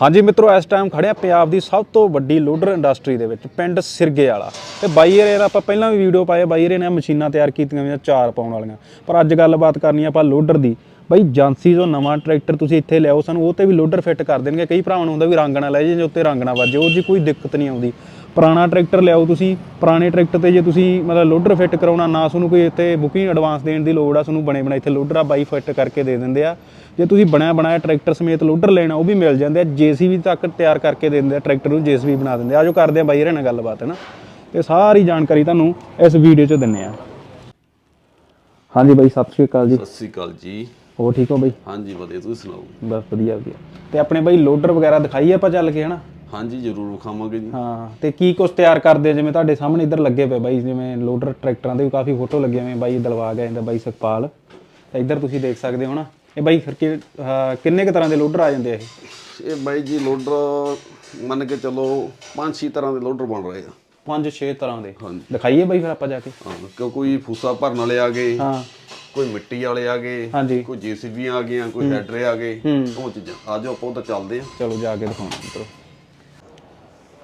ਹਾਂਜੀ ਮਿੱਤਰੋ, ਇਸ ਟਾਈਮ ਖੜਿਆ ਪੰਜਾਬ ਦੀ ਸਭ ਤੋਂ ਵੱਡੀ ਲੋਡਰ ਇੰਡਸਟਰੀ ਦੇ ਵਿੱਚ, ਪਿੰਡ ਸਿਰਗੇ ਵਾਲਾ। ਤੇ ਬਾਈ ਰੇ ਆਪਾਂ ਪਹਿਲਾਂ ਵੀ ਵੀਡੀਓ ਪਾਏ ਬਾਈ ਰੇ ਨੇ ਮਸ਼ੀਨਾਂ ਤਿਆਰ ਕੀਤੀਆਂ ਹੋਈਆਂ ਚਾਰ ਪਾਉਣ ਵਾਲੀਆਂ। ਪਰ ਅੱਜ ਗੱਲਬਾਤ ਕਰਨੀ ਆਪਾਂ ਲੋਡਰ ਦੀ। ਬਈ ਜਾਂਸੀ ਤੋਂ ਨਵਾਂ ਟਰੈਕਟਰ ਤੁਸੀਂ ਇੱਥੇ ਲਿਆਓ, ਸਾਨੂੰ ਉਹ ਤੇ ਵੀ ਲੋਡਰ ਫਿੱਟ ਕਰ ਦੇਣਗੇ। ਕਈ ਭਰਾਵਾਂ ਨੂੰ ਹੁੰਦਾ ਵੀ ਰੰਗ ਨਾ ਲੈ ਜੇ ਉੱਤੇ ਰੰਗ ਨਾ ਵੱਜੇ, ਉਹ ਜੀ ਕੋਈ ਦਿੱਕਤ ਨਹੀਂ ਆਉਂਦੀ। ਪੁਰਾਣਾ ਟਰੈਕਟਰ ਲਿਆਓ ਤੁਸੀਂ ਪੁਰਾਣੇ ਟਰੈਕਟਰ ਤੇ ਜੇ ਤੁਸੀਂ ਮਤਲਬ ਲੋਡਰ ਫਿੱਟ ਕਰਾਉਣਾ ਨਾ ਤੁਹਾਨੂੰ ਕੋਈ ਇੱਥੇ ਬੁਕਿੰਗ ਐਡਵਾਂਸ ਦੇਣ ਦੀ ਲੋੜ ਆ ਤੁਹਾਨੂੰ ਬਣੇ ਬਣਾਏ ਇੱਥੇ ਲੋਡਰ ਆ ਬਾਈ ਫਿੱਟ ਕਰਕੇ ਦੇ ਦਿੰਦੇ ਆ। ਜੇ ਤੁਸੀਂ ਬਣਿਆ ਬਣਾਇਆ ਟਰੈਕਟਰ ਸਮੇਤ ਲੋਡਰ ਲੈਣਾ ਉਹ ਵੀ ਮਿਲ ਜਾਂਦੇ ਆ ਜੀਸੀਬੀ ਤੱਕ ਤਿਆਰ ਕਰਕੇ ਦੇ ਦਿੰਦੇ ਆ ਟਰੈਕਟਰ ਨੂੰ ਜੀਸੀਬੀ ਬਣਾ ਦਿੰਦੇ ਆ। ਆਜੋ ਕਰਦੇ ਆ ਬਾਈ ਰੇ ਨਾਲ ਗੱਲਬਾਤ ਹੈ ਨਾ? ਤੇ ਸਾਰੀ ਜਾਣਕਾਰੀ ਤੁਹਾਨੂੰ ਇਸ ਵੀਡੀਓ 'ਚ ਦਿੰਨੇ ਆ। ਹਾਂਜੀ ਬਾਈ ਸਤਿ ਸ਼੍ਰੀ ਅਕਾਲ ਜੀ। ਸਤਿ ਸ੍ਰੀ ਅਕਾਲ ਜੀ। ਹੋਰ ਠੀਕ ਹੋ ਬਾਈ? ਹਾਂਜੀ ਵਧੀਆ। ਤੁਸੀਂ ਸੁਣਾਓ? ਬਸ ਵਧੀਆ ਵਧੀਆ। ਤੇ ਆਪਣੇ ਬਾਈ ਲੋਡਰ ਵਗੈਰਾ ਦਿਖਾਈਏ ਆਪਾਂ ਚੱਲ ਕੇ ਹਨਾ ਹਾਂਜੀ ਜ਼ਰੂਰ ਵਿਖਾਵਾਂਗੇ ਜੀ। ਹਾਂ ਤੇ ਕੀ ਕੁਛ ਤਿਆਰ ਕਰਦੇ? ਜਿਵੇਂ ਤੁਹਾਡੇ ਸਾਹਮਣੇ ਇੱਧਰ ਲੱਗੇ ਪਏ ਬਾਈ ਜਿਵੇਂ ਲੋਡਰ ਟਰੈਕਟਰਾਂ ਦੇ ਵੀ ਕਾਫੀ ਫੋਟੋ ਲੱਗੀਆਂ ਹੋਈਆਂ ਬਾਈ ਦਲਵਾ ਗਿਆ ਇਹਦਾ ਬਾਈ ਸੁਖਪਾਲ। ਤੇ ਇੱਧਰ ਤੁਸੀਂ ਦੇਖ ਸਕਦੇ ਹੋ ਨਾ। ਇਹ ਬਾਈ ਫਿਰ ਕਿ- ਕਿੰਨੇ ਕ ਤਰ੍ਹਾਂ ਦੇ ਲੋਡਰ ਆ ਜਾਂਦੇ ਆ ਇਹ? ਇਹ ਬਾਈ ਜੀ ਲੋਡਰ ਮੰਨ ਕੇ ਚੱਲੋ ਪੰਜ ਛੇ ਤਰ੍ਹਾਂ ਦੇ ਲੋਡਰ ਬਣ ਰਹੇ ਆ। ਪੰਜ ਛੇ ਤਰ੍ਹਾਂ ਦੇ। ਹਾਂਜੀ। ਦਿਖਾਈਏ ਬਾਈ ਫਿਰ ਆਪਾਂ ਜਾ ਕੇ। ਹਾਂ ਕਿਉਂ ਕੋਈ ਫੂਸਾ ਭਰਨ ਵਾਲੇ ਆ ਗਏ ਹਾਂ। ਕੋਈ ਮਿੱਟੀ ਵਾਲੇ ਆ ਗਏ ਹਾਂਜੀ। ਕੋਈ ਜੀਸੀਬੀ ਆ ਗਈਆਂ ਕੋਈ ਹੈਡਰੇ ਆ ਗਏ ਉਹ ਚੀਜ਼ਾਂ। ਆਜੋ ਆਪਾਂ ਉਹ ਤਾਂ ਚੱਲਦੇ ਆ। ਚਲੋ ਜਾ ਕੇ ਦਿਖਾਉਣਾ ਮਿੱਤਰੋ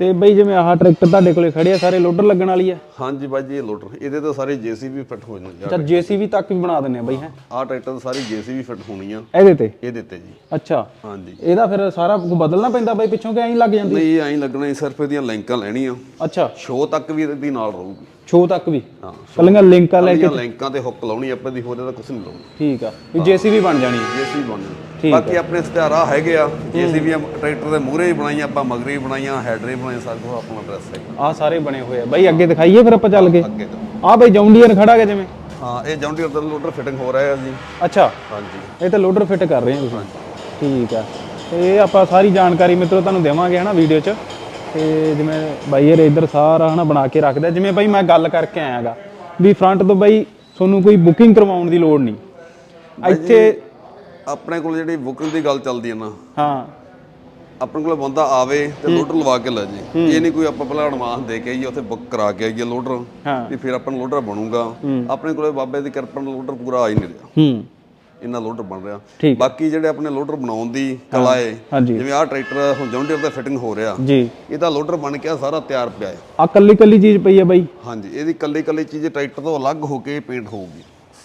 ਤੇ ਬਾਈ ਜਿਵੇਂ ਆਹ ਟਰੈਕਟਰ ਤੁਹਾਡੇ ਕੋਲੇ ਖੜੇ ਆ ਸਾਰੇ ਲੋਡਰ ਲੱਗਣ ਵਾਲੀ ਆ? ਹਾਂਜੀ ਬਾਈ ਜੀ ਇਹ ਲੋਡਰ। ਇਹਦੇ ਤਾਂ ਸਾਰੇ ਜੀਸੀਬੀ ਫਿੱਟ ਹੋ ਜਾਣਗੇ ਅੱਛਾ ਜੀਸੀਬੀ ਤੱਕ ਵੀ ਬਣਾ ਦਿੰਨੇ ਆ ਬਾਈ ਹੈ? ਆਹ ਟਰੈਕਟਰ ਤਾਂ ਸਾਰੀ ਜੀਸੀਬੀ ਫਿੱਟ ਹੋਣੀ ਆ ਇਹਦੇ ਤੇ? ਇਹ ਦਿੱਤੇ ਜੀ। ਅੱਛਾ। ਹਾਂਜੀ। ਇਹਦਾ ਫਿਰ ਸਾਰਾ ਕੁਝ ਬਦਲਣਾ ਪੈਂਦਾ ਬਾਈ ਪਿੱਛੋਂ ਕਿ ਐਂ ਹੀ ਲੱਗ ਜਾਂਦੀ? ਨਹੀਂ ਐਂ ਲੱਗਣਾ ਹੀ ਸਿਰਫ ਇਹਦੀਆਂ ਲਿੰਕਾਂ ਲੈਣੀਆਂ। ਅੱਛਾ। ਸ਼ੋ ਤੱਕ ਵੀ ਇਹਦੀ ਨਾਲ ਰਹੂਗੀ। ਛੋ ਤੱਕ ਵੀ? ਹਾਂ ਕੱਲੀਆਂ ਲਿੰਕਾਂ ਲੈ ਕੇ ਇਹਦੀਆਂ ਲਿੰਕਾਂ ਤੇ ਹੁੱਕ ਲਾਉਣੀ ਆਪਾਂ ਦੀ ਹੋਰ ਇਹਦਾ ਕੁਝ ਨਹੀਂ ਲਾਉਣੀ। ਠੀਕ ਆ। ਵੀ ਜੀਸੀਬੀ ਬਣ ਜਾਣੀ ਹੈ ਜੇਸੀ ਬਣ ਠੀਕ ਬਾਕੀ ਆਪਣੇ ਇਸ਼ਤਿਹਾਰਾ ਹੈਗੇ ਆ ਜੇਸੀਬੀ ਟਰੈਕਟਰ ਦੇ ਮੂਹਰੇ ਹੀ ਬਣਾਈਆਂ ਆਪਾਂ ਮਗਰੀ ਬਣਾਈਆਂ ਹੈਡਰੇ ਬਣਾਏ ਸਭ ਕੁਝ ਆਪਣਾ ਐਡਰੈਸ ਹੈ। ਆਹ ਸਾਰੇ ਬਣੇ ਹੋਏ ਆ। ਬਾਈ ਅੱਗੇ ਦਿਖਾਈਏ ਫਿਰ ਆਪਾਂ ਚੱਲ ਕੇ। ਅੱਗੇ ਤੋਂ ਆਹ ਬਾਈ ਜੌਂਡੀਅਰ ਖੜਾ ਗਿਆ ਜਿਵੇਂ। ਹਾਂ ਇਹ ਜੌਂਡੀਅਰ ਦਾ ਲੋਡਰ ਫਿਟਿੰਗ ਹੋ ਰਿਹਾ ਹੈ ਜੀ। ਅੱਛਾ। ਹਾਂਜੀ। ਇਹ ਤਾਂ ਲੋਡਰ ਫਿੱਟ ਕਰ ਰਹੇ ਹੋ ਤੁਸੀਂ। ਠੀਕ ਆ। ਤੇ ਇਹ ਆਪਾਂ ਸਾਰੀ ਜਾਣਕਾਰੀ ਮਿੱਤਰੋ ਤੁਹਾਨੂੰ ਦੇਵਾਂਗੇ ਹਨਾ ਵੀਡੀਓ 'ਚ। ਤੇ ਜਿਵੇਂ ਬਾਈ ਇਹ ਇੱਧਰ ਸਾਰਾ ਹਨਾ ਬਣਾ ਕੇ ਰੱਖਦਾ। ਜਿਵੇਂ ਬਾਈ ਮੈਂ ਗੱਲ ਕਰਕੇ ਆਇਆਗਾ ਵੀ ਫਰੰਟ ਤੋਂ ਬਾਈ ਤੁਹਾਨੂੰ ਕੋਈ ਬੁਕਿੰਗ ਕਰਵਾਉਣ ਦੀ ਲੋੜ ਨਹੀਂ। ਇੱਥੇ ਆਪਣੇ ਕੋਲ ਜਿਹੜੀ ਬੁਕਿੰਗ ਦੀ ਗੱਲ ਚੱਲਦੀ ਹੈ ਨਾ ਹਾਂ। ਆਪਣੇ ਕੋਲ ਬੰਦਾ ਆਵੇ ਤੇ ਲੋਡਰ ਲਵਾ ਕੇ ਲੈ ਜੇ। ਇਹ ਨਹੀਂ ਕੋਈ ਆਪਾਂ ਪਹਿਲਾਂ ਐਡਵਾਂਸ ਦੇ ਕੇ ਆਈਏ ਉੱਥੇ ਬੁੱਕ ਕਰਾ ਕੇ ਆਈਏ ਲੋਡਰ ਹਾਂ। ਵੀ ਫਿਰ ਆਪਾਂ ਲੋਡਰ ਬਣੂਗਾ। ਆਪਣੇ ਕੋਲੇ ਬਾਬੇ ਦੀ ਕਿਰਪਾ ਨਾਲ ਲੋਡਰ ਪੂਰਾ ਆ ਹੀ ਨਹੀਂ ਰਿਹਾ। ਹੂੰ। ਇੰਨਾ ਲੋਡਰ ਬਣ ਰਿਹਾ। ਬਾਕੀ ਜਿਹੜੇ ਆਪਣੇ ਲੋਡਰ ਬਣਾਉਣ ਦੀ ਕਲਾ ਏ ਜਿਵੇਂ ਆਹ ਟਰੈਕਟਰ ਹੁਣ ਜੌਂਡੀਅਰ ਦਾ ਫਿਟਿੰਗ ਹੋ ਰਿਹਾ। ਜੀ। ਇਹਦਾ ਲੋਡਰ ਬਣ ਕੇ ਸਾਰਾ ਤਿਆਰ ਪਿਆ ਹੈ। ਆ ਕੱਲੀ ਕੱਲੀ ਚੀਜ਼ ਪਈ ਆ ਬਾਈ। ਹਾਂਜੀ ਇਹਦੀ ਕੱਲੀ ਕੱਲੀ ਚੀਜ਼ ਟਰੈਕਟਰ ਤੋਂ ਅਲੱਗ ਹੋ ਕੇ ਪੇਂਟ ਹੋਊਗੀ।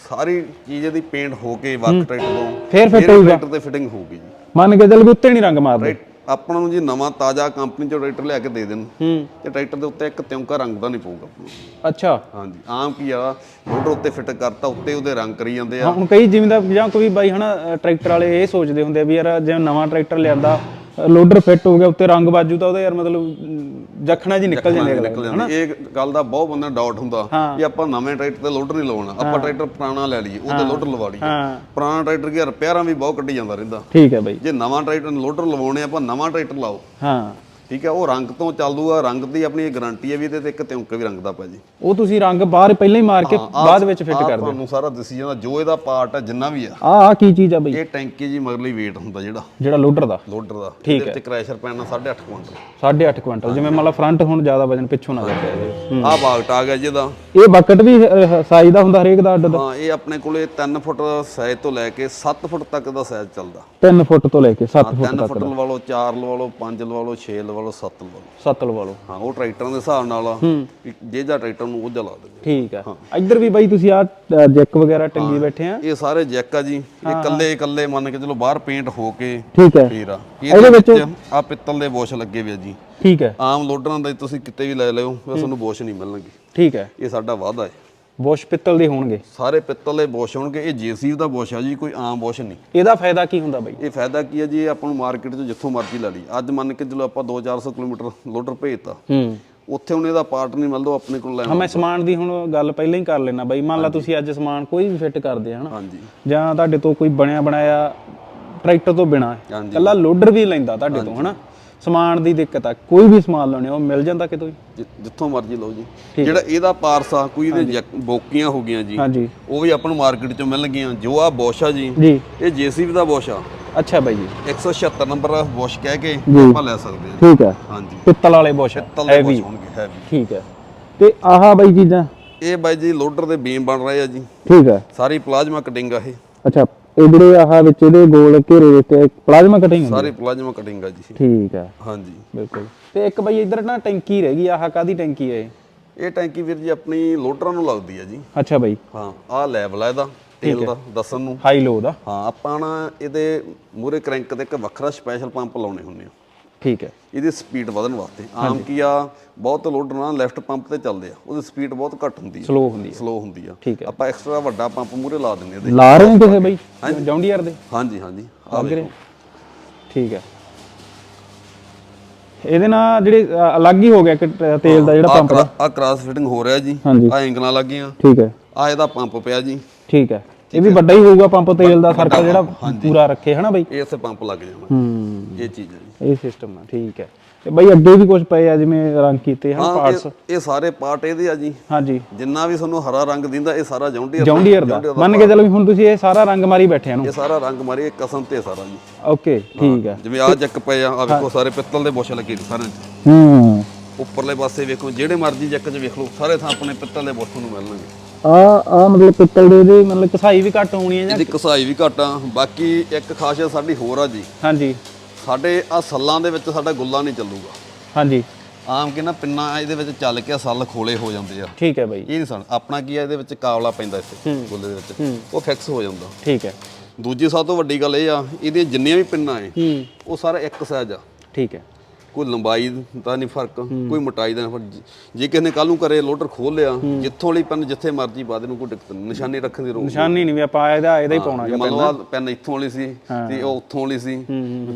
ਸਾਰੀ ਚੀਜ਼ ਇਹਦੀ ਪੇਂਟ ਹੋ ਕੇ ਵਰਕ ਟਰੈਕਟਰ ਤੋਂ ਫੇਰ ਫਿਰ ਹੋਊਗਾ ਟਰੈਕਟਰ ਤੇ ਫਿਟਿੰਗ ਹੋਊਗੀ ਜੀ। ਮੰਨ ਕੇ ਚੱਲ ਵੀ ਉੱਤੇ ਨਹੀਂ ਰੰਗ ਮਾਰਦੇ। ਰਾਈਟ ਆਪਾਂ ਨੂੰ ਜੀ ਨਵਾਂ ਤਾਜ਼ਾ ਕੰਪਨੀ ਚੋਂ ਟਰੈਕਟਰ ਲਿਆ ਕੇ ਦੇ ਦੇਣ। ਹੂੰ। ਤੇ ਟਰੈਕਟਰ ਦੇ ਉੱਤੇ ਇੱਕ ਤਿਉਂਕਾ ਰੰਗ ਦਾ ਨਹੀਂ ਪਊਗਾ। ਆਪਾਂ ਨੂੰ। ਅੱਛਾ। ਹਾਂਜੀ ਆਮ ਕੀ ਆ ਲੋਡਰ ਉੱਤੇ ਫਿੱਟ ਕਰਤਾ ਉੱਤੇ ਉਹਦੇ ਰੰਗ ਕਰੀ ਜਾਂਦੇ ਆ। ਹੁਣ ਕਈ ਜ਼ਿਮੀਂਦਾਰ ਜਾਂ ਕੋਈ ਬਾਈ ਹਨਾ ਅ, ਟਰੈਕਟਰ ਵਾਲੇ ਇਹ ਸੋਚਦੇ ਹੁੰਦੇ ਆ ਵੀ ਯਾਰ ਜੇ ਨਵਾਂ ਟਰੈਕਟਰ ਲਿਆਂਦਾ ਲੋਡਰ ਫਿੱਟ ਹੋ ਗਿਆ ਉੱਤੇ ਰੰਗ ਬਾਜੂ ਤਾਂ ਉਹਦਾ ਯਾਰ ਮਤਲਬ ਜਖਣਾ ਜੀ ਨਿਕਲ ਜਾਂਦੇ ਨਿਕਲ ਜਾਂਦੀ। ਇਹ ਗੱਲ ਦਾ ਬਹੁਤ ਬੰਦਾ ਡਾਊਟ ਹੁੰਦਾ ਵੀ ਆਪਾਂ ਨਵੇਂ ਟਰੈਕਟਰ ਤੇ ਲੋਡਰ ਨਹੀਂ ਲਵਾਉਣਾ। ਆਪਾਂ ਟਰੈਕਟਰ ਪੁਰਾਣਾ ਲੈ ਲਈਏ ਉਹਦੇ ਲੋਡਰ ਲਵਾ ਲਈਏ। ਪੁਰਾਣਾ ਟਰੈਕਟਰ ਕੀ ਰਿਪੇਅਰਾਂ ਵੀ ਬਹੁਤ ਕੱਢੀ ਜਾਂਦਾ ਰਹਿੰਦਾ। ਠੀਕ ਹੈ ਬਾਈ। ਜੇ ਨਵਾਂ ਟਰੈਕਟਰ ਲੋਡਰ ਲਵਾਉਣੇ ਆਪਾਂ ਨਵਾਂ ਟਰੈਕਟਰ ਲਾਓ। ਹਾਂ। ਠੀਕ ਹੈ ਉਹ ਰੰਗ ਤੋਂ ਚੱਲੂਗਾ ਰੰਗ ਦੀ ਆਪਣੀ ਗਾਰੰਟੀ ਹੈ ਵੀ ਇਹਦੇ ਤੇ ਇੱਕ ਤਿਉਂਕ ਵੀ ਰੰਗ ਦਾ ਪੈ ਜੀ। ਉਹ ਤੁਸੀਂ ਰੰਗ ਬਾਹਰ ਪਹਿਲਾਂ ਹੀ ਮਾਰ ਕੇ ਬਾਅਦ ਵਿੱਚ ਫਿੱਟ ਕਰ ਦਿਓ ਤੁਹਾਨੂੰ ਸਾਰਾ ਦਿਸੀ ਜਾਂਦਾ ਜੋ ਇਹਦਾ ਪਾਰਟ ਹੈ ਜਿੰਨਾ ਵੀ ਆ। ਆ ਆ ਕੀ ਚੀਜ਼ ਆ ਬਾਈ? ਇਹ ਟੈਂਕੀ ਜੀ ਮਗਰਲੀ weight ਹੁੰਦਾ ਜਿਹੜਾ। ਜਿਹੜਾ ਲੋਡਰ ਦਾ? ਲੋਡਰ ਦਾ। ਇਹਦੇ ਵਿੱਚ ਕ੍ਰੈਸ਼ਰ ਪੈਣਾ 8.5 ਕੁਇੰਟਲ। 8.5 ਕੁਇੰਟਲ। ਜਿਵੇਂ ਮੰਨ ਲਾ ਫਰੰਟ ਹੁਣ ਜ਼ਿਆਦਾ ਵਜਨ ਪਿੱਛੋਂ ਨਾ ਕਰਦੇ ਆਹ ਬਾਗਟ ਆ ਗਿਆ ਜਿਹਦਾ ਇਹ ਬਕਟ ਵੀ ਸਾਈਜ਼ ਦਾ ਹੁੰਦਾ ਹਰੇਕ ਦਾ ਅੱਡ ਹਾਂ ਇਹ ਆਪਣੇ ਕੋਲੇ 3 ਫੁੱਟ ਸਾਈਜ਼ ਤੋਂ ਲੈ ਕੇ 7 ਫੁੱਟ ਤੱਕ ਦਾ ਸਾਈਜ਼ ਚੱਲਦਾ। 3 ਫੁੱਟ ਤੋਂ ਲੈ ਕੇ 7 ਫੁੱਟ 3 ਫੁੱਟ ਲਵਾ ਲਓ 4 ਲਵਾ ਲਓ 5 ਲਵਾ ਲਓ 6 ਲਵਾ ਲਓ 7 ਲਵਾ ਲਓ 7 ਲਵਾ ਲਓ ਹਾਂ ਉਹ ਟਰੈਕਟਰਾਂ ਦੇ ਹਿਸਾਬ ਨਾਲ ਆ। ਵੀ ਜਿਹਦਾ ਟਰੈਕਟਰ ਨੂੰ ਉਹ ਲਾ ਦੇਵੇ। ਠੀਕ ਆ। ਇੱਧਰ ਵੀ ਬਾਈ ਤੁਸੀਂ ਆ ਜੈਕ ਵਗੈਰਾ ਟੰਗੀ ਬੈਠੇ ਆ? ਇਹ ਸਾਰੇ ਜੈਕ ਆ ਜੀ। ਇਹ ਕੱਲੇ ਕੱਲੇ ਮੰਨ ਕੇ ਚਲੋ ਬਾਹਰ ਪੇਂਟ ਹੋ ਕੇ ਠੀਕ ਹੈ। ਫੇਰ ਆ। ਇਹਦੇ ਵਿੱਚ ਆ ਪਿੱਤਲ ਦੇ ਬੋਸ਼ ਲੱਗੇ ਵੇ ਆ ਜੀ। ਠੀਕ ਹੈ। ਆਮ ਲੋਡਰਾਂ ਦਾ ਤੁਸੀਂ ਕਿਤੇ ਵੀ ਲੈ ਲਿਓ ਤੁਹਾਨੂੰ ਬੋਸ਼ ਨਹੀਂ ਮਿਲਣਗੇ। ਠੀਕ ਹੈ। ਇਹ ਸਾਡਾ ਵਾਅਦਾ ਹੈ। ਬੁਸ਼ ਪਿੱਤਲ ਦੇ ਹੋਣਗੇ। ਸਾਰੇ ਪਿੱਤਲ ਦੇ ਬੋਸ਼ ਹੋਣਗੇ। ਇਹ ਜੀਸੀ ਦਾ ਬੋਸ਼ ਆ ਜੀ ਕੋਈ ਆਮ ਬੋਸ਼ ਨਹੀਂ। ਇਹਦਾ ਫਾਇਦਾ ਕੀ ਹੁੰਦਾ ਬਾਈ? ਇਹ ਫਾਇਦਾ ਕੀ ਹੈ ਜੀ ਇਹ ਆਪਾਂ ਨੂੰ ਮਾਰਕੀਟ 'ਚ ਜਿੱਥੋਂ ਮਰਜ਼ੀ ਲੈ ਲਈ। ਅੱਜ ਮੰਨ ਕੇ ਚਲੋ ਆਪਾਂ 2-400 ਕਿਲੋਮੀਟਰ ਲੋਡਰ ਭੇਜਤਾ। ਹੂੰ। ਉੱਥੇ ਹੁਣ ਇਹਦਾ ਪਾਰਟ ਨਹੀਂ ਮਿਲਦਾ ਉਹ ਆਪਣੇ ਕੋਲ ਹਾਂ ਲੈਣਾ ਮੈਂ ਸਮਾਨ ਦੀ ਹੁਣ ਗੱਲ ਪਹਿਲਾਂ ਹੀ ਕਰ ਲੈਣਾ ਬਾਈ। ਮੰਨ ਲਾ ਤੁਸੀਂ ਅੱਜ ਸਮਾਨ ਕੋਈ ਵੀ ਫਿੱਟ ਕਰਦੇ ਹਨਾ? ਹਾਂਜੀ। ਜਾਂ ਤੁਹਾਡੇ ਤੋਂ ਕੋਈ ਬਣਿਆ ਬਣਾਇਆ ਟਰੈਕਟਰ ਤੋਂ ਬਿਨਾ। ਕੱਲਾ ਲੋਡਰ ਵੀ ਲੈਂਦਾ ਤੁਹਾਡੇ ਤੋਂ ਹਨਾ? ਸਮਾਨ ਦੀ ਦਿੱਕਤ ਆ ਕੋਈ ਵੀ ਸਮਾਨ ਲਾਉਣੇ ਉਹ ਮਿਲ ਜਾਂਦਾ ਕਿਤੋਂ ਹੀ। ਜਿ- ਜਿੱਥੋਂ ਮਰਜ਼ੀ ਲਓ ਜੀ। ਜਿਹੜਾ ਇਹਦਾ ਪਾਰਸ ਆ ਕੋਈ ਇਹਦੇ ਜੈਕ- ਬੋਕੀਆਂ ਹੋ ਗਈਆਂ ਜੀ ਹਾਂਜੀ। ਉਹ ਵੀ ਆਪਾਂ ਨੂੰ ਮਾਰਕੀਟ 'ਚੋਂ ਮਿਲਣਗੀਆਂ ਜੋ ਆ ਬੋਸ਼ ਆ ਜੀ ਜੀ। ਇਹ ਜੀਸੀਬੀ ਦਾ ਬੋਸ਼ ਆ। ਅੱਛਾ ਬਾਈ ਜੀ। 176 ਨੰਬਰ ਬੋਸ਼ ਕਹਿ ਕੇ ਜੀ। ਆਪਾਂ ਲੈ ਸਕਦੇ ਹਾਂ ਠੀਕ ਹੈ ਹਾਂਜੀ। ਪਿੱਤਲ ਵਾਲੇ ਬੁਸ਼ ਤਲ ਦੇ ਬੋਸ਼ ਹੋਣਗੇ ਹੈਵੀ ਠੀਕ ਹੈ ਤੇ ਆਹ ਬਾਈ ਚੀਜ਼ਾਂ? ਇਹ ਬਾਈ ਜੀ ਲੋਡਰ ਦੇ ਬੀਮ ਬਣ ਰਹੇ ਆ ਜੀ। ਠੀਕ ਹੈ ਸਾਰੀ ਪਲਾਜ਼ਮਾ ਕਟਿੰਗ ਆ ਇਹ। ਅੱਛਾ ਜਿਹੜੇ ਆਹ ਵਿੱਚ ਇਹਦੇ ਗੋਲ ਘੇਰੇ ਦੇ ਉੱਤੇ ਪਲਾਜ਼ਮਾ ਕਟਿੰਗ ਹੁੰਦੀ ਸਾਰੀ ਪਲਾਜ਼ਮਾ ਕਟਿੰਗ ਆ ਜੀ। ਠੀਕ ਹੈ ਹਾਂਜੀ। ਬਿਲਕੁਲ। ਤੇ ਇੱਕ ਬਈ ਇੱਧਰ ਨਾ ਟੈਂਕੀ ਰਹਿ ਗਈ ਆਹ ਕਾਦੀ ਟੈਂਕੀ ਹੈ ਇਹ? ਇਹ ਟੈਂਕੀ ਵੀਰ ਜੀ ਆਪਣੀ ਲੋਡਰਾਂ ਨੂੰ ਲੱਗਦੀ ਆ ਜੀ। ਅੱਛਾ ਬਈ। ਹਾਂ ਆਹ ਲੈਵਲ ਆ ਇਹਦਾ ਤੇਲ ਦਾ ਦੱਸਣ ਨੂੰ। ਹਾਈ ਲੋ ਦਾ ਹਾਂ ਆਪਾਂ ਨਾ ਇਹਦੇ ਮੂਰੇ ਕ੍ਰੈਂਕ ਤੇ ਇੱਕ ਵੱਖਰਾ ਸਪੈਸ਼ਲ ਪੰਪ ਲਾਉਣੇ ਹੁੰਦੇ ਆ। ਠੀਕ ਹੈ। ਇਹਦੀ ਸਪੀਡ ਵਧਣ ਵਾਸਤੇ। ਆਮ ਕੀ ਆ ਬਹੁਤ ਲੋਡਰ ਨਾਲ ਲੈਫਟ ਪੰਪ ਤੇ ਚੱਲਦੇ ਆ। ਉਹਦੀ ਸਪੀਡ ਬਹੁਤ ਘੱਟ ਹੁੰਦੀ ਆ। ਸਲੋ ਹੁੰਦੀ ਹੈ ਸਲੋ ਹੁੰਦੀ ਆ। ਠੀਕ ਹੈ। ਆਪਾਂ ਐਕਸਟਰਾ ਵੱਡਾ ਪੰਪ ਮੂਰੇ ਲਾ ਦਿੰਦੇ ਆ ਇਹਦੇ ਲਾ ਰਹੇ ਹੋ ਕਿਸੇ ਬਈ ਜੌਂਡੀਅਰ ਦੇ? ਹਾਂਜੀ ਹਾਂਜੀ। ਆ ਰਹੇ। ਠੀਕ ਹੈ। ਇਹਦੇ ਨਾਲ ਜਿਹੜੇ ਅਲੱਗ ਹੀ ਹੋ ਗਿਆ ਤੇਲ ਦਾ ਜਿਹੜਾ ਪੰਪ ਦਾ? ਆ ਕ੍ਰਾਸ ਫਿਟਿੰਗ ਹੋ ਰਿਹਾ ਜੀ। ਆ ਐਂਗਲਾਂ ਲੱਗੀਆਂ ਠੀਕ ਹੈ। ਆ ਇਹਦਾ ਪੰਪ ਪਿਆ ਜੀ। ਠੀਕ ਹੈ। ਇਹ ਵੀ ਵੱਡਾ ਹੀ ਹੋਊਗਾ ਪੰਪ ਤੇਲ ਦਾ ਸਰਕਲ ਜਿਹੜਾ ਪੂਰਾ ਰੱਖੇ ਹਨਾ ਬਈ? ਇਹ ਇੱਥੇ ਪੰਪ ਲੱਗ ਜਾਣਾ ਹੂੰ। ਇਹ ਚੀਜ਼ ਹੈ ਇਹ ਸਿਸਟਮ ਆ ਠੀਕ ਹੈ। ਤੇ ਬਈ ਅੱਗੇ ਵੀ ਕੁਝ ਪਏ ਆ ਜਿਵੇਂ ਰੰਗ ਕੀਤੇ ਹਨ ਪਾਰਟਸ ਇਹ- ਸਾਰੇ ਪਾਰਟ ਇਹਦੇ ਆ ਜੀ। ਹਾਂਜੀ। ਜਿੰਨਾ ਵੀ ਤੁਹਾਨੂੰ ਹਰਾ ਰੰਗ ਦਿੰਦਾ ਇਹ ਸਾਰਾ ਜੌਂਡੀਅਰ ਜੌਂਡੀਅਰ ਦਾ। ਮੰਨ ਕੇ ਚੱਲੋ ਵੀ ਹੁਣ ਤੁਸੀਂ ਇਹ ਸਾਰਾ ਰੰਗ ਮਾਰੀ ਬੈਠੇ ਨੂੰ ਇਹ ਸਾਰਾ ਰੰਗ ਮਾਰੀ ਇਹ ਕਸਮ ਤੇ ਸਾਰਾ ਜੀ। ਓਕੇ ਠੀਕ ਹੈ। ਜਿਵੇਂ ਆ ਜੱਕ ਪਏ ਆ ਆ ਵੇਖੋ ਸਾਰੇ ਪਿੱਤਲ ਦੇ ਬੁੱਸ਼ ਲੱਗੇ 'ਚ ਹੂੰ। ਉੱਪਰਲੇ ਪਾਸੇ ਵੇਖੋ ਜਿਹੜੇ ਮਰਜ਼ੀ ਜੱਕ 'ਚ ਵੇਖ ਲਓ ਸਾਰੇ ਥਾਂ ਆਪਣੇ ਪਿੱਤਲ ਦੇ ਬੁੱਸ਼ ਨੂੰ ਮਿਲਣਗੇ। ਆ ਆ ਮਤਲਬ ਪਿੱਤਲ ਦੇ ਦੇ ਮਤਲਬ ਕਸਾਈ ਵੀ ਘੱਟ ਹੋਣੀ ਹੈ ਜਾਂ ਇਹਦੀ ਕਸਾਈ ਵੀ ਘੱਟ ਆ। ਬਾਕੀ ਇੱਕ ਖਾਸੀਅਤ ਸਾਡੀ ਹੋਰ ਆ ਜੀ। ਹਾਂਜੀ। ਸਾਡੇ ਆ ਸੱਲਾਂ ਦੇ ਵਿੱਚ ਸਾਡਾ ਗੁੱਲਾ ਨਹੀਂ ਚੱਲੂਗਾ। ਹਾਂਜੀ। ਆਮ ਕਿ ਨਾ ਪਿੰਨਾ ਇਹਦੇ ਵਿੱਚ ਚੱਲ ਕੇ ਸੱਲ ਖੋਲੇ ਹੋ ਜਾਂਦੇ ਆ। ਠੀਕ ਹੈ ਬਾਈ। ਇਹ ਨਹੀਂ ਸਨ। ਆਪਣਾ ਕੀ ਆ ਇਹਦੇ ਵਿੱਚ ਕਾਵਲਾ ਪੈਂਦਾ ਇੱਥੇ ਗੁੱਲੇ ਦੇ ਵਿੱਚ। ਉਹ ਫਿਕਸ ਹੋ ਜਾਂਦਾ। ਠੀਕ ਹੈ। ਦੂਜੀ ਸਭ ਤੋਂ ਵੱਡੀ ਗੱਲ ਇਹ ਆ ਇਹਦੀਆਂ ਜਿੰਨੀਆਂ ਵੀ ਪਿੰਨਾਂ ਐ ਹੂੰ। ਉਹ ਸਾਰਾ ਇੱਕ ਸਾਈਜ਼ ਆ। ਠੀਕ ਹੈ। ਕੋਈ ਲੰਬਾਈ ਦਾ ਨਹੀਂ ਫ਼ਰਕ ਕੋਈ ਮੋਟਾਈ ਦਾ ਨਹੀਂ ਫ਼ਰਕ। ਜੇ- ਕਿਸੇ ਨੇ ਕੱਲ ਨੂੰ ਕਰੇ ਲੋਡਰ ਖੋਲ ਲਿਆ ਜਿੱਥੋਂ ਵਾਲੀ ਪੈਨ ਜਿੱਥੇ ਮਰਜ਼ੀ ਪਾ ਦੇ ਨੂੰ ਕੋਈ ਦਿੱਕਤ ਨਹੀਂ ਨਿਸ਼ਾਨੀ ਰੱਖਣ ਦੀ ਲੋੜ ਨਹੀਂ ਨਿਸ਼ਾਨੀ ਨਹੀਂ। ਵੀ ਆਪਾਂ ਇਹਦਾ ਇਹਦਾ ਹੀ ਪਾਉਣਾ ਜੇ ਮੰਨ ਆਹ ਪੈਨ ਇੱਥੋਂ ਵਾਲੀ ਸੀ ਤੇ ਉਹ ਉੱਥੋਂ ਵਾਲੀ ਸੀ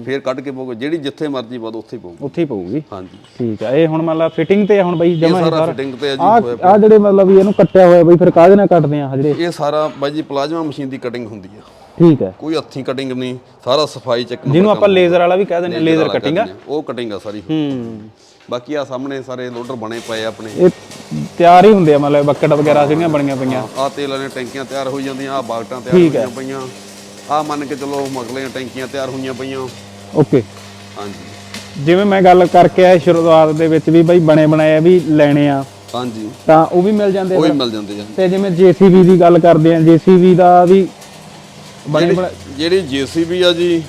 ਫੇਰ ਕੱਢ ਕੇ ਪਾਓਗੇ ਜਿਹੜੀ ਜਿੱਥੇ ਮਰਜ਼ੀ ਪਾ ਦੋ ਉੱਥੇ ਹੀ ਪਾਓਗੇ ਉੱਥੇ ਹੀ ਪਊਗੀ। ਹਾਂਜੀ। ਠੀਕ ਹੈ ਇਹ ਹੁਣ ਮਤਲਬ ਫਿਟਿੰਗ ਤੇ ਆ ਹੁਣ ਬਈ ਜਮਾ ਸਾਰਾ ਫਿਟਿੰਗ ਤੇ ਆ ਜੀ ਆ ਆ ਜਿਹੜੇ ਮਤਲਬ ਇਹਨੂੰ ਕੱਟਿਆ ਹੋਇਆ ਬਈ ਫਿਰ ਕਾਹਦੇ ਨਾਲ ਕੱਟਦੇ ਆ ਜਿਹੜੇ ਇਹ ਸਾਰਾ ਬਾਈ ਜੀ ਪਲਾਜ਼ਮਾ ਮਸ਼ੀਨ ਦੀ ਕਟਿੰਗ ਹੁੰਦੀ ਆ। ਠੀਕ ਹੈ। ਕੋਈ ਹੱਥੀਂ ਕਟਿੰਗ ਨਹੀਂ ਸਾਰਾ ਸਫ਼ਾਈ ਚੱਕ ਜਿਹਨੂੰ ਆਪਾਂ ਲੇਜ਼ਰ ਵਾਲਾ ਵੀ ਕਹਿ ਦਿੰਦੇ ਲੇਜ਼ਰ ਕਟਿੰਗ ਆ। ਉਹ ਕਟਿੰਗ ਆ ਸਾਰੀ। ਹੂੰ। ਬਾਕੀ ਆ ਸਾਹਮਣੇ ਸਾਰੇ ਲੋਡਰ ਬਣੇ ਪਏ ਆਪਣੇ। ਇਹ ਤਿਆਰ ਹੀ ਹੁੰਦੇ ਆ ਮਤਲਬ ਬੱਕਟ ਵਗੈਰਾ ਜਿਹੜੀਆਂ ਬਣੀਆਂ ਪਈਆਂ। ਆ ਤੇਲ ਵਾਲੀਆਂ ਟੈਂਕੀਆਂ ਤਿਆਰ ਹੋਈ ਜਾਂਦੀਆਂ ਆ ਬਾਗਟਾਂ ਤਿਆਰ ਹੋਈਆਂ ਪਈਆਂ। ਆ ਮੰਨ ਕੇ ਚਲੋ ਮਗਲੀਆਂ ਟੈਂਕੀਆਂ ਤਿਆਰ ਹੋਈਆਂ ਪਈਆਂ। ਓਕੇ। ਹਾਂਜੀ। ਜਿਵੇਂ ਮੈਂ ਗੱਲ ਕਰਕੇ ਆਇਆ ਸ਼ੁਰੂਆਤ ਦੇ ਵਿੱਚ ਵੀ ਬਈ ਬਣੇ ਬਣਾਏ ਵੀ ਲੈਣੇ ਆ ਹਾਂਜੀ। ਤਾਂ ਉਹ ਵੀ ਮਿਲ ਜਾਂਦੇ ਉਹ ਆ ਹੀ ਮਿਲ ਜਾਂਦੇ ਆ। ਤੇ ਜਿਵੇਂ ਜੀਸੀਬੀ ਦੀ ਗੱਲ ਕਰਦੇ ਆ ਜੀਸੀਬੀ ਦਾ ਵੀ ਜਿਹੜੀ ਜੀਸੀਬੀ ਆ ਜੀ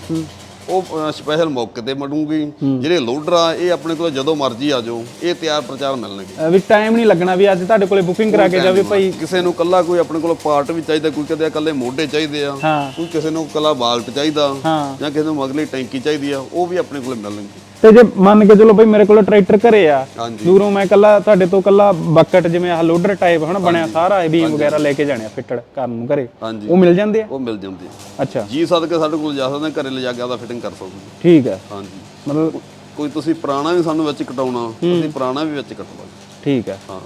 ਉਹ ਸਪੈਸ਼ਲ ਮੌਕੇ ਤੇ ਮੜੂਗੀ। ਜਿਹੜੇ ਲੋਡਰ ਆ ਇਹ ਆਪਣੇ ਕੋਲ ਜਦੋਂ ਮਰਜ਼ੀ ਆ ਜਾਓ ਇਹ ਤਿਆਰ ਪ੍ਰਚਾਰ ਮਿਲਣਗੇ। ਵੀ ਟਾਈਮ ਨਹੀਂ ਲੱਗਣਾ ਵੀ ਅੱਜ ਤੁਹਾਡੇ ਕੋਲੇ ਬੁਕਿੰਗ ਕਰਾ ਕੇ ਜਾਵੇ ਭਾਈ। ਕਿਸੇ ਨੂੰ ਕੱਲਾ ਕੋਈ ਆਪਣੇ ਕੋਲ ਪਾਰਟ ਵੀ ਚਾਹੀਦਾ ਕੋਈ ਕਹਿੰਦੇ ਆ ਕੱਲੇ ਮੋਢੇ ਚਾਹੀਦੇ ਆ ਕੋਈ ਕਿਸੇ ਨੂੰ ਕੱਲਾ ਬਾਲਟ ਚਾਹੀਦਾ ਜਾਂ ਕਿਸੇ ਨੂੰ ਅਗਲੀ ਟੈਂਕੀ ਚਾਹੀਦੀ ਆ ਉਹ ਵੀ ਆਪਣੇ ਕੋਲ ਮਿਲਣਗੇ। ਤੇ ਜੇ ਮੰਨ ਕੇ ਚਲੋ ਬਈ ਮੇਰੇ ਕੋਲ ਟਰੈਕਟਰ ਘਰੇ ਆ ਦੂਰੋਂ ਮੈਂ ਕੱਲਾ ਤੁਹਾਡੇ ਤੋਂ ਕੱਲਾ ਬਕਟ ਜਿਵੇਂ ਆਹ ਲੋਡਰ ਟਾਈਪ ਹਨਾ ਬਣਿਆ ਸਾਰਾ ਇਹ ਬੀਮ ਵਗੈਰਾ ਲੈ ਕੇ ਜਾਣੇ ਆ ਫਿੱਟੜ ਕਰਨ ਨੂੰ ਘਰੇ। ਉਹ ਮਿਲ ਜਾਂਦੇ ਆ? ਉਹ ਮਿਲ ਜਾਂਦੇ ਆ। ਅੱਛਾ। ਜੀ ਸਦਕੇ ਸਾਡੇ ਕੋਲ ਜਾ ਸਕਦੇ ਆ, ਘਰੇ ਲਿਜਾ ਕੇ ਆਦਾ ਫਿਟਿੰਗ ਕਰ ਸਕਦੇ ਆ। ਠੀਕ ਹੈ ਹਾਂਜੀ। ਮਤਲਬ ਕੋਈ ਤੁਸੀਂ ਪੁਰਾਣਾ ਵੀ ਸਾਨੂੰ ਵਿੱਚ ਕਟਾਉਣਾ ਅਸੀਂ ਪੁਰਾਣਾ ਵੀ ਵਿੱਚ ਕਟਵਾਂਗੇ। ਠੀਕ ਹੈ ਹਾਂ।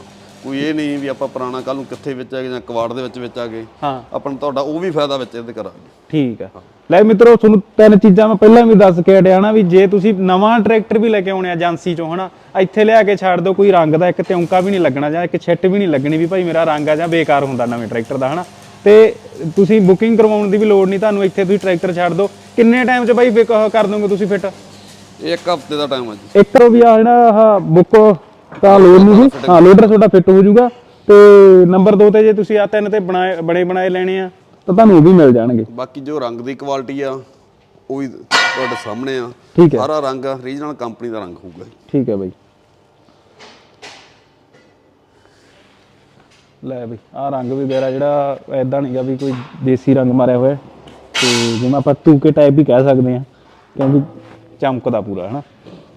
ਕੋਈ ਇਹ ਨਹੀਂ ਵੀ ਆਪਾਂ ਪੁਰਾਣਾ ਕੱਲ ਨੂੰ ਕਿੱਥੇ ਵਿੱਚ ਆ ਗਏ ਜਾਂ ਕਵਾੜ ਦੇ ਵਿੱਚ ਵਿੱਚ ਆ ਗਏ ਹਾਂ। ਆਪਾਂ ਨੂੰ ਤੁਹਾਡਾ ਉਹ ਵੀ ਫਾਇਦਾ ਵਿੱਚ ਇਹਦੇ ਕਰਾਂਗੇ। ਠੀਕ ਹੈ। ਲੈ ਮਿੱਤਰੋ ਤੁਹਾਨੂੰ ਤਿੰਨ ਚੀਜ਼ਾਂ ਮੈਂ ਪਹਿਲਾਂ ਵੀ ਦੱਸ ਕੇ ਹਟਿਆ ਨਾ ਵੀ ਜੇ ਤੁਸੀਂ ਨਵਾਂ ਟਰੈਕਟਰ ਵੀ ਲੈ ਕੇ ਆਉਣੇ ਆ ਏਜੰਸੀ ਚੋਂ ਹਨਾ ਇੱਥੇ ਲਿਆ ਕੇ ਛੱਡ ਦਿਓ ਕੋਈ ਰੰਗ ਦਾ ਇੱਕ ਤਿਉਂਕਾ ਵੀ ਨਹੀਂ ਲੱਗਣਾ ਜਾਂ ਇੱਕ ਛਿੱਟ ਵੀ ਨਹੀਂ ਲੱਗਣੀ ਵੀ ਭਾਈ ਮੇਰਾ ਰੰਗ ਆ ਜਾਂ ਬੇਕਾਰ ਹੁੰਦਾ ਨਵੇਂ ਟਰੈਕਟਰ ਦਾ ਹਨਾ। ਤੇ ਤੁਸੀਂ ਬੁਕਿੰਗ ਕਰਵਾਉਣ ਦੀ ਵੀ ਲੋੜ ਨਹੀਂ ਤੁਹਾਨੂੰ ਇੱਥੇ ਤੁਸੀਂ ਟਰੈਕਟਰ ਛੱਡ ਦਿਓ। ਕਿੰਨੇ ਟਾਈਮ 'ਚ ਬਾਈ ਕਰ ਦੋਗੇ ਤੁਸੀਂ ਫਿੱਟ? ਇੱਕ ਹਫ਼ਤੇ ਦਾ ਟਾਈਮ ਆ ਜੀ। ਇੱਕ ਵੀ ਆ ਜਿਹੜਾ ਆਹ ਬੁੱਕ ਤਾਂ ਲੋਡ ਨਹੀਂ ਸੀ। ਹਾਂ ਲੋਡਰ ਤੁਹਾਡਾ ਫਿੱਟ ਹੋ ਜਾਊਗਾ ਤੇ ਨੰਬਰ 2 ਤੇ ਜੇ ਤੁਸੀਂ ਆ ਤਿੰਨ ਤੇ ਬਣਾਏ ਬਣੇ ਬਣਾਏ ਲੈਣੇ ਆ ਤਾਂ ਤੁਹਾਨੂੰ ਉਹ ਵੀ ਮਿਲ ਜਾਣਗੇ। ਬਾਕੀ ਜੋ ਰੰਗ ਦੀ ਕੁਆਲਿਟੀ ਆ ਉਹ ਵੀ ਤੁਹਾਡੇ ਸਾਹਮਣੇ ਆ। ਠੀਕ ਹੈ। ਸਾਰਾ ਰੰਗ ਰੀਜਨਲ ਕੰਪਨੀ ਦਾ ਰੰਗ ਹੋਊਗਾ। ਜੀ। ਠੀਕ ਹੈ ਬਾਈ। ਲੈ ਬਈ ਆ ਰੰਗ ਵਗੈਰਾ ਜਿਹੜਾ ਐਦਾਂ ਨਹੀਂਗਾ ਵੀ ਕੋਈ ਦੇਸੀ ਰੰਗ ਮਾਰਿਆ ਹੋਇਆ। ਤੇ ਜਿਵੇਂ ਆਪਾਂ ਤੂਕੇ ਟਾਈਪ ਵੀ ਕਹਿ ਸਕਦੇ ਆ ਕਿਉਂਕਿ ਚਮਕਦਾ ਪੂਰਾ ਹਨਾ?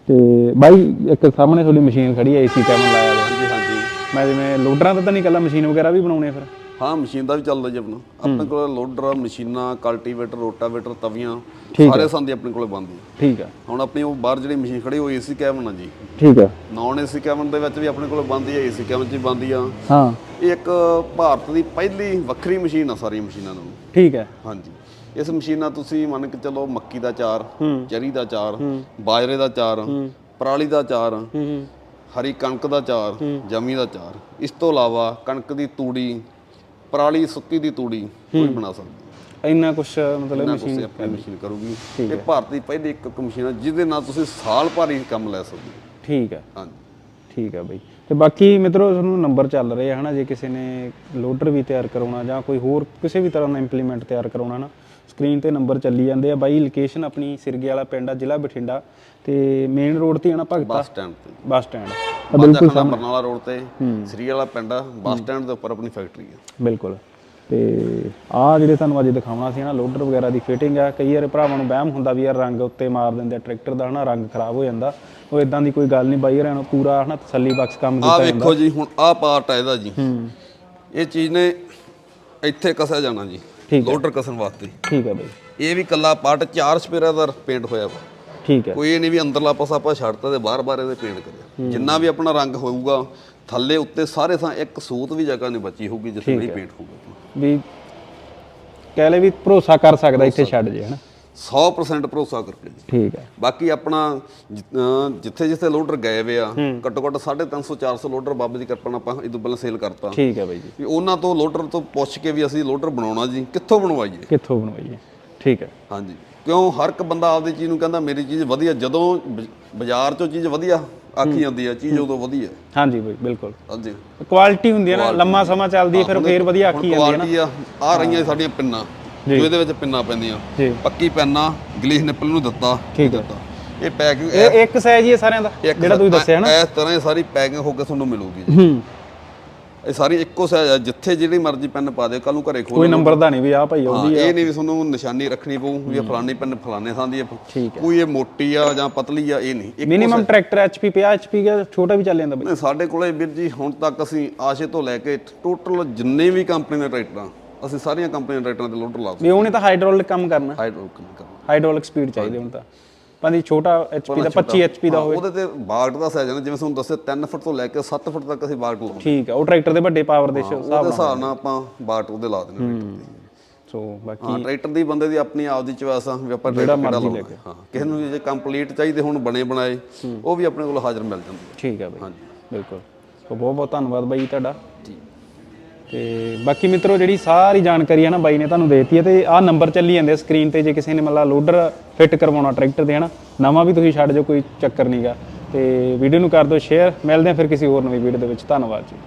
ਤੇ ਬਾਈ ਇੱਕ ਸਾਹਮਣੇ ਤੁਹਾਡੀ ਮਸ਼ੀਨ ਖੜੀ ਹੈ ਏਸੀ ਕੈਮਨ ਲਾਇਆ ਹੋਇਆ। ਹਾਂਜੀ ਹਾਂਜੀ। ਮੈਂ ਜਿਵੇਂ ਲੋਡਰਾਂ ਦਾ ਤਾਂ ਨਹੀਂ ਕੱਲਾ ਮਸ਼ੀਨ ਵਗੈਰਾ ਵੀ ਬਣਾਉਣੇ ਫਿਰ? ਹਾਂ ਮਸ਼ੀਨ ਦਾ ਵੀ ਚੱਲਦਾ ਜੀ ਆਪਣਾ। ਆਪਣੇ ਕੋਲ ਲੋਡਰ ਮਸ਼ੀਨਾਂ ਕਲਟੀਵੇਟਰ ਰੋਟਾਵੇਟਰ ਤਵੀਆਂ ਸਾਰੇ ਸੰਦੇ ਆਪਣੇ ਕੋਲ ਬੰਦੇ ਠੀਕ ਆ ਹੁਣ ਆਪਣੀ ਉਹ ਬਾਹਰ ਜਿਹੜੀ ਮਸ਼ੀਨ ਖੜੀ ਉਹ ਏਸੀ ਕੈਬਨ ਆ ਜੀ। ਠੀਕ ਆ ਨਾਨ ਏਸੀ ਕੈਬਨ ਦੇ ਵਿੱਚ ਵੀ ਆਪਣੇ ਕੋਲ ਬੰਦੀ ਆ ਏਸੀ ਕੈਬਨ 'ਚ ਵੀ ਬੰਦੀ ਆ। ਹਾਂ। ਇਹ ਇੱਕ ਭਾਰਤ ਦੀ ਪਹਿਲੀ ਵੱਖਰੀ ਮਸ਼ੀਨ ਆ ਸਾਰੀਆਂ ਮਸ਼ੀਨਾਂ ਨਾਲੋਂ। ਠੀਕ ਹੈ। ਹਾਂਜੀ। ਇਸ ਮਸ਼ੀਨ ਨਾਲ ਤੁਸੀਂ ਮੰਨ ਕੇ ਚੱਲੋ ਮੱਕੀ ਦਾ ਚਾਰ ਚਰੀ ਦਾ ਚਾਰ ਬਾਜਰੇ ਦਾ ਚਾਰ ਪਰਾਲੀ ਦਾ ਚਾਰ ਹੂੰ ਹਰੀ ਕਣਕ ਦਾ ਚਾਰ ਜਮੀ ਦਾ ਚਾਰ। ਇਸ ਤੋਂ ਇਲਾਵਾ ਕਣਕ ਦੀ ਤੂੜੀ ਪਰਾਲੀ ਸੁੱਕੀ ਦੀ ਤੂੜੀ ਕੋਈ ਬਣਾ ਸਕਦਾ। ਇੰਨਾ ਕੁਛ ਮਤਲਬ ਮਸ਼ੀਨ ਆਪਣੀ ਮਸ਼ੀਨ ਕਰੂਗੀ। ਇਹ ਭਾਰਤ ਦੀ ਪਹਿਲੀ ਇੱਕ ਮਸ਼ੀਨ ਆ ਜਿਹਦੇ ਨਾਲ ਤੁਸੀਂ ਸਾਲ ਭਰ ਹੀ ਕੰਮ ਲੈ ਸਕਦੇ ਹੋ। ਠੀਕ ਹੈ। ਹਾਂਜੀ। ਠੀਕ ਹੈ ਬਈ। ਤੇ ਬਾਕੀ ਮਿੱਤਰੋ ਤੁਹਾਨੂੰ ਨੰਬਰ ਚੱਲ ਰਹੇ ਹਨਾ ਜੇ ਕਿਸੇ ਨੇ ਲੋਡਰ ਵੀ ਤਿਆਰ ਕਰਾਉਣਾ ਜਾਂ ਕੋਈ ਹੋਰ ਕਿਸੇ ਵੀ ਤਰ੍ਹਾਂ ਦਾ ਇੰਪਲੀਮੈਂਟ ਤਿਆਰ ਕਰਾਉਣਾ ਨਾ ਸਕਰੀਨ ਤੇ ਨੰਬਰ ਚੱਲੀ ਜਾਂਦੇ ਆ। ਬਾਈ ਲੋਕੇਸ਼ਨ ਆਪਣੀ ਸਿਰਗੇ ਵਾਲਾ ਪਿੰਡ ਆ ਜ਼ਿਲ੍ਹਾ ਬਠਿੰਡਾ। ਤੇ ਮੇਨ ਰੋਡ ਤੇ ਆ ਨਾ ਭਗਤਾ? ਬੱਸ ਸਟੈਂਡ ਤੇ। ਬੱਸ ਸਟੈਂਡ ਬਿਲਕੁਲ ਬਰਨਾਲਾ ਰੋਡ ਤੇ। ਸ੍ਰੀ ਵਾਲਾ ਪਿੰਡ ਆ ਬੱਸ ਸਟੈਂਡ ਦੇ ਉੱਪਰ ਆਪਣੀ ਫੈਕਟਰੀ ਆ। ਬਿਲਕੁਲ। ਤੇ ਆ ਜਿਹੜੇ ਤੁਹਾਨੂੰ ਅੱਜ ਦਿਖਾਉਣਾ ਸੀ ਨਾ ਲੋਡਰ ਵਗੈਰਾ ਦੀ ਫਿਟਿੰਗ ਆ ਕਈ ਵਾਰ ਭਰਾਵਾਂ ਨੂੰ ਵਹਿਮ ਹੁੰਦਾ ਵੀ ਯਾਰ ਰੰਗ ਉੱਤੇ ਮਾਰ ਦਿੰਦੇ ਆ ਟਰੈਕਟਰ ਦਾ ਹਨਾ ਰੰਗ ਖਰਾਬ ਹੋ ਜਾਂਦਾ। ਉਹ ਇਦਾਂ ਦੀ ਕੋਈ ਗੱਲ ਨਹੀਂ ਬਾਈ ਹਰਾਂ ਨੂੰ ਪੂਰਾ ਹਨਾ ਤਸੱਲੀ ਬਖਸ਼ ਕੰਮ ਆ ਕੀਤਾ ਵੇਖੋ ਜੀ ਹੁਣ ਆ ਪਾਰਟ ਆ ਇਹਦਾ ਜੀ। ਇਹ ਚੀਜ਼ ਨੇ ਇੱਥੇ ਕਸਿਆ ਜਾਣਾ ਜੀ। ਠੀਕ ਲੋਡਰ ਕਸਣ ਵਾਸਤੇ। ਠੀਕ ਹੈ ਬਾਈ। ਇਹ ਵੀ ਕੱਲਾ ਪਾਰਟ ਚਾਰ ਸਪੇਰਾ ਦਾ ਪੇਂਟ ਹੋਇਆ ਵਾ। ਠੀਕ ਹੈ। ਕੋਈ ਇਹ ਨਹੀਂ ਵੀ ਅੰਦਰਲਾ ਪਾਸਾ ਆਪਾਂ ਛੱਡਤਾ ਤੇ ਬਾਹਰ-ਬਾਹਰ ਇਹਦੇ ਪੇਂਟ ਕਰਿਆ। ਜਿੰਨਾ ਵੀ ਆਪਣਾ ਰੰਗ ਹੋਊਗਾ ਥੱਲੇ ਉੱਤੇ ਸਾਰੇ ਥਾਂ ਇੱਕ ਸੂਤ ਵੀ ਜਗ੍ਹਾ ਨਹੀਂ ਬਚੀ ਹੋਊਗੀ ਜਿੱਥੇ ਨਹੀਂ ਪੇਂਟ ਹੋਊਗਾ। ਵੀ ਕਹਿ ਲੈ ਵੀ ਭਰੋਸਾ ਕਰ ਸਕਦਾ ਇੱਥੇ ਛੱਡ ਜੇ ਹਨਾ? 100% ਭਰੋਸਾ ਕਰਕੇ ਠੀਕ ਹੈ ਬਾਕੀ ਆਪਣਾ ਜਿੱਥੇ ਜਿੱਥੇ ਲੋਡਰ ਗਏ ਵੇ ਆ ਘੱਟੋ ਘੱਟ 350 400 ਲੋਡਰ ਬਾਬੇ ਦੀ ਕਿਰਪਾ ਨਾਲ ਆਪਾਂ ਇਦੋਂ ਪਹਿਲਾਂ ਸੇਲ ਕਰਤਾ। ਠੀਕ ਹੈ ਬਾਈ ਜੀ। ਵੀ ਉਹਨਾਂ ਤੋਂ ਲੋਡਰ ਤੋਂ ਪੁੱਛ ਕੇ ਵੀ ਅਸੀਂ ਲੋਡਰ ਬਣਾਉਣਾ ਜੀ ਕਿੱਥੋਂ ਬਣਵਾਈਏ? ਕਿੱਥੋਂ ਬਣਵਾਈਏ? ਠੀਕ ਹੈ ਹਾਂਜੀ। ਕਿਉਂ ਹਰ ਇੱਕ ਬੰਦਾ ਆਪਦੀ ਚੀਜ਼ ਨੂੰ ਕਹਿੰਦਾ ਮੇਰੀ ਚੀਜ਼ ਵਧੀਆ ਜਦੋਂ ਬਾਜ਼ਾਰ ਚੋਂ ਚੀਜ਼ ਵਧੀਆ ਆਖੀ ਜਾਂਦੀ ਆ ਚੀਜ਼ ਉਦੋਂ ਵਧੀਆ। ਹਾਂਜੀ ਬਾਈ ਬਿਲਕੁਲ। ਹਾਂਜੀ। ਕੁਆਲਿਟੀ ਹੁੰਦੀ ਹੈ ਨਾ ਲੰਮਾ ਸਮਾਂ ਚੱਲਦੀ ਹੈ ਫਿਰ ਫੇਰ ਵਧੀਆ ਆਖੀ ਜਾਂਦੀ ਹੈ ਨਾ। ਕੁਆਲਿਟੀ ਆ। ਆ ਰਹੀਆਂ ਸਾਡੀਆਂ ਪਿੰਨਾਂ। ਜੋ। ਇਹਦੇ ਵਿੱਚ ਪਿੰਨਾਂ ਪੈਂਦੀਆਂ। ਪੱਕੀ ਪੈਨਾਂ ਗਲੀਸ ਨਿੱਪਲ ਨੂੰ ਦਿੱਤਾ ਠੀਕ ਦਿੱਤਾ। ਇਹ ਪੈਕਿੰਗ ਇਹ ਇੱਕ ਸਾਈਜ਼ ਹੀ ਹੈ ਸਾਰਿਆਂ ਦਾ ਜਿਹੜਾ ਤੁਸੀਂ ਦੱਸਿਆ ਨਾ। ਇਸ ਤਰ੍ਹਾਂ ਇਹ ਸਾਰੀ ਪੈਕਿੰਗ ਹੋ ਕੇ ਤੁਹਾਨੂੰ ਮਿਲੂਗੀ ਜੀ। ਹੂੰ। ਇਹ ਸਾਰੀ ਇੱਕੋ ਸਾਈਜ਼ ਆ ਜਿੱਥੇ ਜਿਹੜੀ ਮਰਜ਼ੀ ਪੈਨ ਪਾ ਦਿਓ ਕੱਲ ਨੂੰ ਘਰੇ ਖੋਲ ਕੋਈ ਨੰਬਰ ਦਾ ਨਹੀਂ ਵੀ ਆ ਭਾਈ ਹਾਂ, ਉਹਦੀ ਇਹ ਨਹੀਂ ਵੀ ਤੁਹਾਨੂੰ ਨਿਸ਼ਾਨੀ ਰੱਖਣੀ ਪਊ ਵੀ ਇਹ ਫਲਾਨੀ ਪੈਨ ਫਲਾਣੇ ਥਾਂ ਦੀ ਆ। ਕੋਈ ਇਹ ਮੋਟੀ ਆ ਜਾਂ ਪਤਲੀ ਆ ਇਹ ਨਹੀਂ। ਇੱਕ ਮਿਨੀਮਮ ਟਰੈਕਟਰ ਐਚਪੀ 50 ਐਚਪੀ ਦਾ ਛੋਟਾ ਵੀ ਚੱਲ ਜਾਂਦਾ ਬਾਈ? ਸਾਡੇ ਕੋਲੇ ਵੀਰ ਜੀ ਹੁਣ ਤੱਕ ਅਸੀਂ ਆਸ਼ੇ ਤੋਂ ਲੈ ਕੇ ਟੋਟਲ ਜਿੰਨੇ ਵੀ ਕੰਪਨੀ ਦੇ ਟਰੈਕਟਰਾਂ ਅਸੀਂ ਸਾਰੀਆਂ ਕੰਪਨੀ ਦੇ ਟਰੈਕਟਰਾਂ ਦੇ ਲੋਡਰ ਲਾ ਵੀ ਉਹਨੇ ਤਾਂ ਹਾਈਡ੍ਰੋਲਿਕ ਕੰਮ ਕਰਨਾ। ਹਾਈਡ੍ਰੋਲਿਕ ਕੰਮ ਕਰਨਾ। ਹਾਈਡ੍ਰੋਲਿਕ ਸਪੀਡ ਚਾਹੀਦੀ ਹੁਣ ਤਾਂ। ਭਾਵੇਂ ਛੋਟਾ ਐਚਪੀ ਦਾ 25 ਐਚਪੀ ਦਾ ਹਾਂ, ਉਹਦੇ ਤੇ ਬਾਗਟ ਦਾ ਸਾਈਜ਼ ਹੈ ਜਿਵੇਂ ਤੁਹਾਨੂੰ ਦੱਸਿਆ 3 ਫੁੱਟ ਤੋਂ ਲੈ ਕੇ 7 ਫੁੱਟ ਤੱਕ ਅਸੀਂ ਬਾਗਟ ਲਾਉਂਦੇ ਠੀਕ ਹੈ ਉਹ ਟਰੈਕਟਰ ਦੇ ਵੱਡੇ ਪਾਵਰ ਦੇ ਹਿਸਾਬ ਉਹਦੇ ਹਿਸਾਬ ਨਾਲ ਆਪਾਂ ਬਾਗਟ ਉਹਦੇ ਲਾ ਦਿੰਦੇ ਹਾਂ। ਸੋ ਬਾਕੀ ਹਾਂ ਟਰੈਕਟਰ ਦੀ ਬੰਦੇ ਦੀ ਆਪਣੀ ਆਪ ਦੀ ਚੁਆਇਸ ਆ ਵੀ ਆਪਾਂ ਟਰੈਕਟਰ ਕਿਹੜਾ ਲਾਉਣਾ। ਹਾਂ। ਕਿਸੇ ਨੂੰ ਜੇ ਕੰਪਲੀਟ ਚਾਹੀਦੇ ਹੁਣ ਬਣੇ ਬਣਾਏ ਉਹ ਵੀ ਆਪਣੇ ਕੋਲ ਹਾਜ਼ਰ ਮਿਲ ਜਾਂਦੇ ਠੀਕ ਹੈ ਬਾਈ। ਹਾਂਜੀ। ਬਿਲਕੁਲ। ਸੋ ਬਹੁਤ ਬਹੁਤ ਧੰਨਵਾਦ ਬਾਈ ਤੁਹਾਡਾ। ਤੇ ਬਾਕੀ ਮਿੱਤਰੋ, ਜਿਹੜੀ ਸਾਰੀ ਜਾਣਕਾਰੀ ਹੈ ਨਾ ਬਾਈ ਨੇ ਤੁਹਾਨੂੰ ਦੇਤੀ ਹੈ ਤੇ ਆਹ ਨੰਬਰ ਚੱਲੀ ਜਾਂਦੇ ਸਕਰੀਨ ਤੇ, ਜੇ ਕਿਸੇ ਨੇ ਮਤਲਬ ਲੋਡਰ ਫਿੱਟ ਕਰਵਾਉਣਾ ਟਰੈਕਟਰ ਦੇ ਹਨਾ, ਨਵਾਂ ਵੀ ਤੁਸੀਂ ਛੱਡ ਜਾਓ, ਕੋਈ ਚੱਕਰ ਨਹੀਂਗਾ ਤੇ ਵੀਡੀਓ ਨੂੰ ਕਰ ਦਿਓ ਸ਼ੇਅਰ ਮਿਲਦੇ ਹਾਂ ਫਿਰ ਕਿਸੇ ਹੋਰ ਨਵੀਂ ਵੀਡੀਓ ਦੇ ਵਿੱਚ। ਧੰਨਵਾਦ ਜੀ।